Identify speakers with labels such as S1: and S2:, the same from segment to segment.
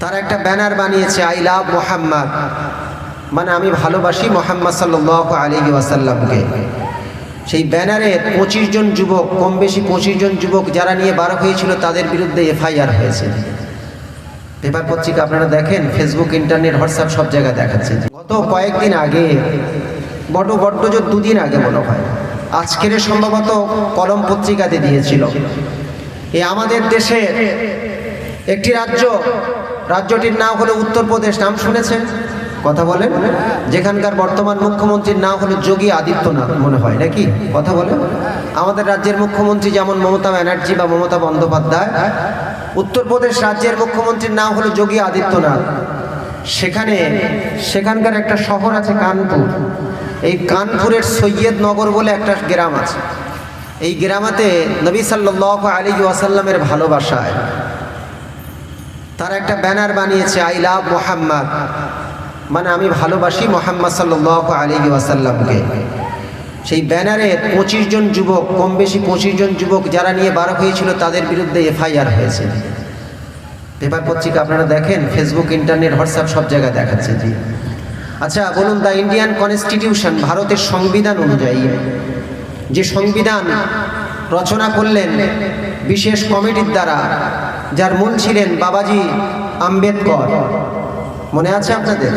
S1: তারা একটা ব্যানার বানিয়েছে, আই লাভ মোহাম্মদ। মানে আমি ভালোবাসি মোহাম্মদ সাল্লাহ আলী ওয়াসাল্লামকে। সেই ব্যানারে পঁচিশ জন যুবক কম বেশি পঁচিশ জন যুবক যারা নিয়ে বার হয়েছিল, তাদের বিরুদ্ধে এফআইআর হয়েছে। পেপার পত্রিকা আপনারা দেখেন, ফেসবুক, ইন্টারনেট, হোয়াটসঅ্যাপ সব জায়গায় দেখাচ্ছে। গত কয়েকদিন আগে, বড় বড্ড জোর, দুদিন আগে মনে হয়, আজকের সম্ভবত কলম পত্রিকাতে দিয়েছিল। এ আমাদের দেশে একটি রাজ্য রাজ্যটির নাম হলো উত্তরপ্রদেশ, নাম শুনেছেন? কথা বলেন। যেখানকার বর্তমান মুখ্যমন্ত্রীর নাম হলো যোগী আদিত্যনাথ মনে হয়, নাকি? কথা বলেন। আমাদের রাজ্যের মুখ্যমন্ত্রী যেমন মমতা ব্যানার্জি বা মমতা বন্দ্যোপাধ্যায়, উত্তরপ্রদেশ রাজ্যের মুখ্যমন্ত্রীর নাম হলো যোগী আদিত্যনাথ। সেখানে, সেখানকার একটা শহর আছে কানপুর। এই কানপুরের সৈয়দ নগর বলে একটা গ্রাম আছে। এই গ্রামাতে নবী সাল্লাহ আলী ওয়াসাল্লামের ভালোবাসায় তারা একটা ব্যানার বানিয়েছে, আই লাভ মোহাম্মদ। মানে আমি ভালোবাসি মোহাম্মদ সাল্লাহ আলী ওয়াসাল্লামকে। সেই ব্যানারে পঁচিশ জন যুবক কম বেশি পঁচিশ জন যুবক যারা নিয়ে বার হয়েছিল, তাদের বিরুদ্ধে এফআইআর হয়েছে। পেপার পত্রিকা আপনারা দেখেন, ফেসবুক, ইন্টারনেট, হোয়াটসঅ্যাপ সব জায়গায় দেখাচ্ছে জি। আচ্ছা বলুন দ্য ইন্ডিয়ান কনস্টিটিউশন, ভারতের সংবিধান অনুযায়ী যে সংবিধান রচনা করলেন বিশেষ কমিটির দ্বারা যার মূল ছিলেন বাবাজি আম্বেদকর। মনে আছে আপনাদের?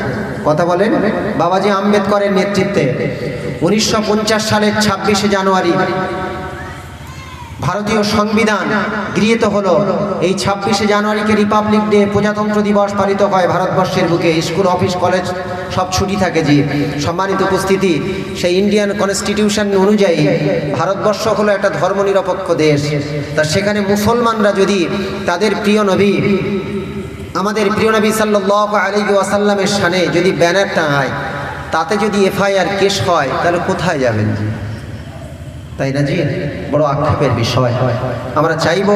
S1: কথা বলেন। বাবাজি আম্বেদকরের নেতৃত্বে উনিশশো পঞ্চাশ সালের ছাব্বিশে জানুয়ারি ভারতীয় সংবিধান গৃহীত হলো। এই ছাব্বিশে জানুয়ারিকে রিপাবলিক ডে প্রজাতন্ত্র দিবস পালিত হয় ভারতবর্ষের বুকে। স্কুল, অফিস, কলেজ সব ছুটি থাকে যে সম্মানিত উপস্থিতি, সেই ইন্ডিয়ান কনস্টিটিউশন অনুযায়ী ভারতবর্ষ হলো একটা ধর্মনিরপেক্ষ দেশ। তা সেখানে মুসলমানরা যদি তাদের প্রিয় নবী, আমাদের প্রিয় নবী সাল্লাহ আলী ওয়াসাল্লামের সানে যদি ব্যানার টাঙায় তাতে যদি এফআইআর কেস হয়, তাহলে কোথায় যাবেন জি? তাই না জি? বড় আক্ষেপের বিষয়। আমরা চাইব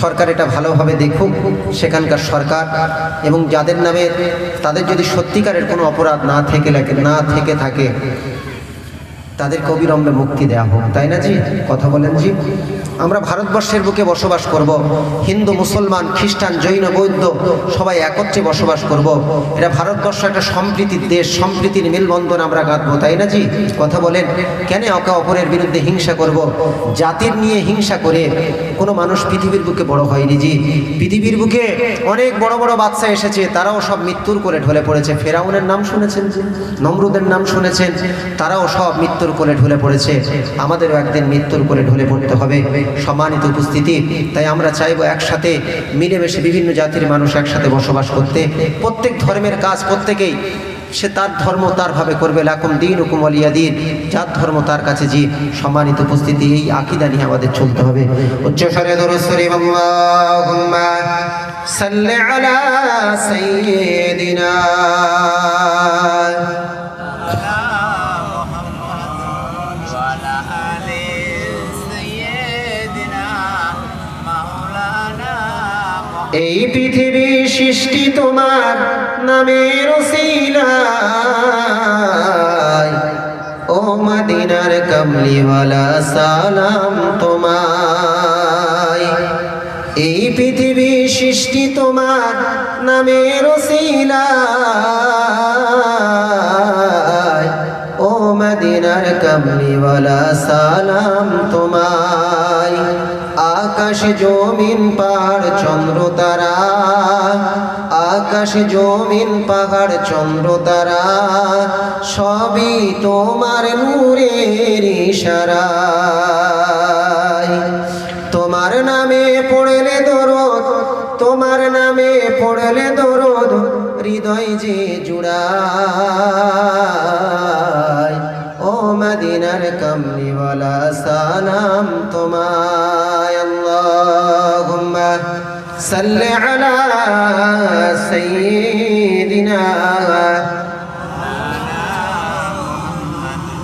S1: সরকার এটা ভালোভাবে দেখুক, সেখানকার সরকার এবং যাদের নামে তাদের যদি সত্যিকারের কোনো অপরাধ না থেকে লাগে, না থেকে থাকে, তাদেরকে অবিলম্বে মুক্তি দেওয়া হোক, তাই না জি? কথা বলেন জি। আমরা ভারতবর্ষের বুকে বসবাস করব, হিন্দু, মুসলমান, খ্রিস্টান, জৈন, বৌদ্ধ, সবাই একত্রে বসবাস করব। এটা ভারতবর্ষ একটা সম্প্রীতির দেশ, সম্প্রীতির মেলবন্ধন আমরা গাঁথবো, তাই না জি? কথা বলেন, কেন একে অপরের বিরুদ্ধে হিংসা করব? জাতির নিয়ে হিংসা করে কোনো মানুষ পৃথিবীর বুকে বড় হয়নি জি? পৃথিবীর বুকে অনেক বড় বড় বাচ্চা এসেছে, তারাও সব মৃত্যুর করে ঢলে পড়েছে। ফেরাউনের নাম শুনেছেন নমরুদের নাম শুনেছেন, তারাও সব মৃত্যুর কোলে ঢলে পড়েছে। আমাদেরও একদিন মৃত্যুর কোলে ঢলে পড়তে হবে। সম্মানিত উপস্থিতি। তাই আমরা চাইব একসাথে মিলেমিশে বিভিন্ন জাতির মানুষ একসাথে বসবাস করতে। প্রত্যেক ধর্মের কাজ প্রত্যেকেই সে তার ধর্ম তার ভাবে করবে। লাকুম দিন হুকুম আলিয়া দিন। যার ধর্ম তার কাছে যে সম্মানিত উপস্থিতি, এই আকিদা নিয়ে আমাদের চলতে হবে। উচ্চ স্বরে সাল্লি আলা সাইয়্যিদিনা। এই পৃথিবী সৃষ্টি তোমার নামের ও মদিনার কমলিওয়ালা, সালাম তোমায়। এই পৃথিবী সৃষ্টি তোমার নামের ও মদিনার কমলিওয়ালা, সালাম তোমায়। আকাশ জমিন, পাহাড়, চন্দ্র, তারা। আকাশ জমিন, পাহাড়, চন্দ্র, তারা। সবই তোমার নূরের ইশারায়। তোমার নামে পড়লে দরদ, তোমার নামে পড়লে দরদ, হৃদয় যে জুড়ায়। ও মদিনার কমলিওয়ালা, সালাম তোমায় اللهم صل على سيدنا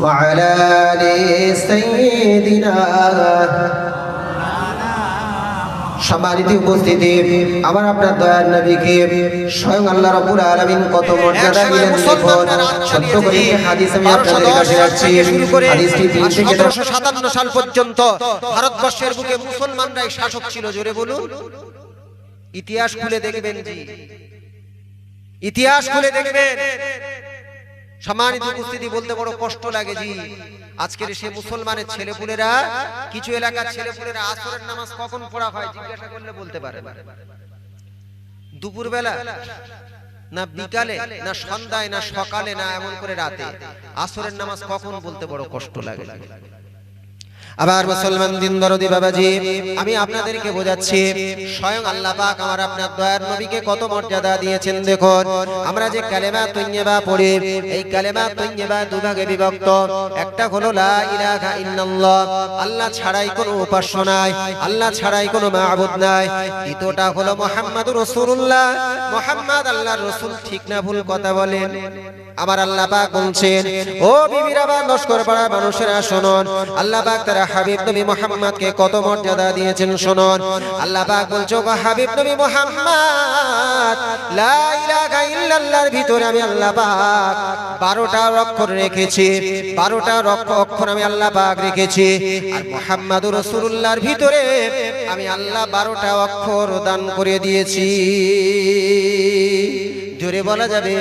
S1: وعلى آل سيدنا সম্মানিত উপস্থিতি। আমার আপনার দয়ার নবীকে স্বয়ং আল্লাহ রাব্বুল আলামিন কত মর্যাদা দিলেন দেখুন। সত্য করে হাদিস আমি আপনাদের কাছে রাখছি। হাদিসটি তিন থেকে দশ
S2: সাতান্ন সাল পর্যন্ত ভারতবর্ষের বুকে মুসলমানরাই শাসক ছিল জোরে বলুন। ইতিহাস খুলে দেখবেন জি।
S1: ইতিহাস খুলে দেখবেন। সম্মানিত উপস্থিতি বলতে বড় কষ্ট লাগে জি। আজকের সে মুসলমানের ছেলেপুলেরা, কিছু এলাকার ছেলেপুলেরা আসরের নামাজ কখন পড়া হয় জিজ্ঞাসা করলে বলতে পারে না। দুপুরবেলা, না বিকালে, না সন্ধ্যায়, না সকালে, না এমন করে রাতে আসরের নামাজ কখন বলতে বড় কষ্ট লাগে। আবার মুসলমান দিন দরদি বাবাজি, আমি আপনাদেরকে বোঝাচ্ছি, স্বয়ং আল্লাহ পাক আমার আপনার দয়ার নবীকে কত মর্যাদা দিয়েছেন দেখুন। আমরা যে কালেমা তৈয়বা পড়ি, এই কালেমা তৈয়বা দুভাগে বিভক্ত। একটা হলো লা ইলাহা ইল্লাল্লাহ, আল্লাহ ছাড়াই কোনো উপাস্য নাই, আল্লাহ ছাড়াই কোনো মাবুদ নাই। দ্বিতীয়টা হলো মুহাম্মাদুর রাসূলুল্লাহ, মুহাম্মদ আল্লাহর রাসূল ঠিক না ভুল কথা বলেন। আমার আল্লাহ পাক বলছেন, ও বিবিরা বা লস্কর পাড়া মানুষেরা, শুনুন। আল্লাহ পাক তারা হাবিব নবী মুহাম্মদকে কত মর্যাদা দিয়েছেন, শুনুন। আল্লাহ পাক বলছো গো হাবিব নবী মুহাম্মদ, লা ইলাহা ইল্লাল্লাহর ভিতরে আমি আল্লাহ পাক 12টা অক্ষর রেখেছি। 12টা অক্ষর আমি আল্লাহ পাক রেখেছি। আর মুহাম্মাদুর রাসূলুল্লাহর ভিতরে আমি আল্লাহ 12টা অক্ষর দান করে দিয়েছি। জোরে বলা যাবে।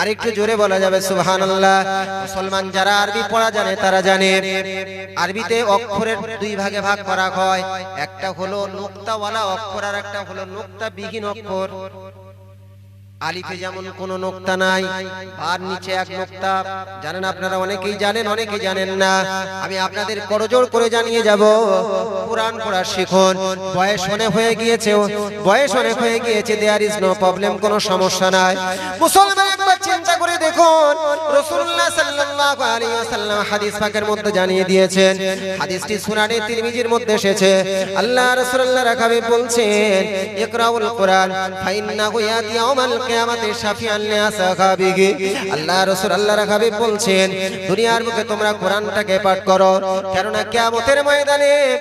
S1: আরেকটু জোরে বলা যাবে সুহান আল্লাহ মুসলমান যারা আরবি পড়া জানে, তারা জানে। আরবিতে অক্ষরের দুই ভাগে ভাগ করা হয়। একটা হলো নোক্তাওয়ালা অক্ষর আর একটা হলো নোক্তা বিহীন অক্ষর। আলিফে যেমন কোনো নোক্তা নাই, আর নিচে এক নোক্তা। জানেন আপনারা, অনেকেই জানেন অনেকেই জানেন না। আমি আপনাদের করজোর করে জানিয়ে যাব। কোরআন পড়া শিখুন। বয়স অনেক হয়ে গিয়েছে, বয়স অনেক হয়ে গিয়েছে দেয়ার ইজ নো প্রবলেম কোনো সমস্যা নাই। মুসলমান একবার চিন্তা করে দেখুন, রাসূলুল্লাহ সাল্লাল্লাহু আলাইহি ওয়াসাল্লাম হাদিস পাকের মধ্যে জানিয়ে দিয়েছেন, হাদিসটি সুনানে তিরমিজির মধ্যে এসেছে। আল্লাহ রাসূলুল্লাহ রাখাবে বলছেন, ইকরাউল ফাইন্নাহু ইয়াতি ইয়াউমাল কিয়ামাতি শাফিআন আল্লাহ রাসূল আল্লাহ রাখাবে বলছেন, দুনিয়ার মুখে তোমরা কোরআনটাকে পাঠ করো, কেননা কিয়ামতের ময়দানে